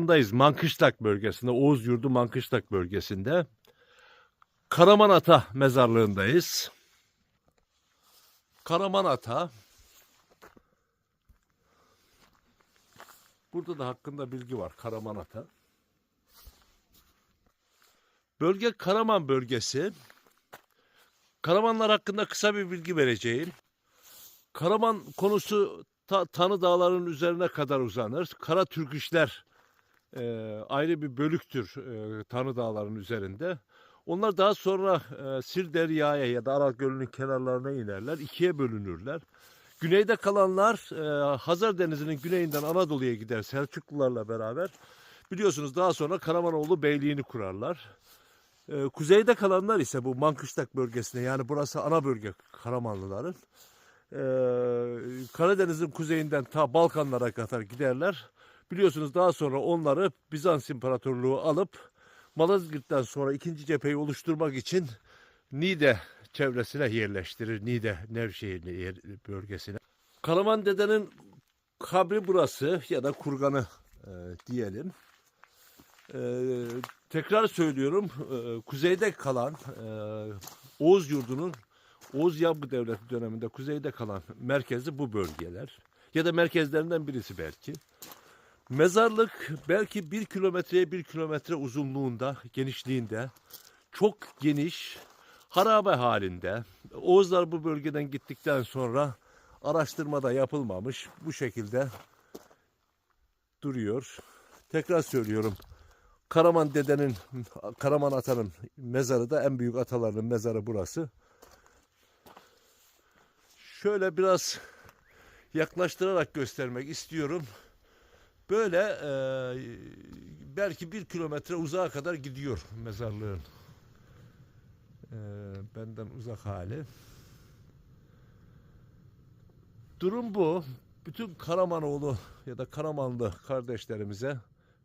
Bundayız Mankışlak bölgesinde, Oğuz Yurdu Mankışlak bölgesinde. Karaman Ata mezarlığındayız. Karaman Ata. Burada da hakkında bilgi var Karaman Ata. Bölge Karaman bölgesi. Karamanlar hakkında kısa bir bilgi vereceğim. Karaman konusu ta, Tanı Dağları'nın üzerine kadar uzanır. Kara Türküşler e, ayrı bir bölüktür e, Tanı Dağları'nın üzerinde. Onlar daha sonra e, Sil Derya'ya ya da Aral Gölü'nün kenarlarına inerler. ikiye bölünürler. Güneyde kalanlar e, Hazar Denizi'nin güneyinden Anadolu'ya gider Selçuklularla beraber. Biliyorsunuz daha sonra Karamanoğlu Beyliğini kurarlar. E, kuzeyde kalanlar ise bu Mankışlak bölgesine yani burası ana bölge Karamanlıların. E, Karadeniz'in kuzeyinden ta Balkanlara kadar giderler. Biliyorsunuz daha sonra onları Bizans İmparatorluğu alıp Malazgirt'ten sonra ikinci cepheyi oluşturmak için Niğde çevresine yerleştirir. Niğde Nevşehir bölgesine. Karaman dedenin kabri burası ya da kurganı e, diyelim. E, tekrar söylüyorum e, kuzeyde kalan e, Oğuz yurdunun Oğuz Yabgu Devleti döneminde kuzeyde kalan merkezi bu bölgeler. Ya da merkezlerinden birisi belki. Mezarlık belki bir kilometreye bir kilometre uzunluğunda, genişliğinde, çok geniş, harabe halinde. Oğuzlar bu bölgeden gittikten sonra araştırmada yapılmamış. Bu şekilde duruyor. Tekrar söylüyorum. Karaman dedenin, Karaman atanın mezarı da en büyük atalarının mezarı burası. Şöyle biraz yaklaştırarak göstermek istiyorum. Böyle e, belki bir kilometre uzağa kadar gidiyor mezarlığın. E, benden uzak hali. Durum bu. Bütün Karamanoğlu ya da Karamanlı kardeşlerimize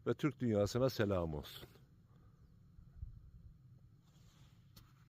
ve Türk dünyasına selam olsun.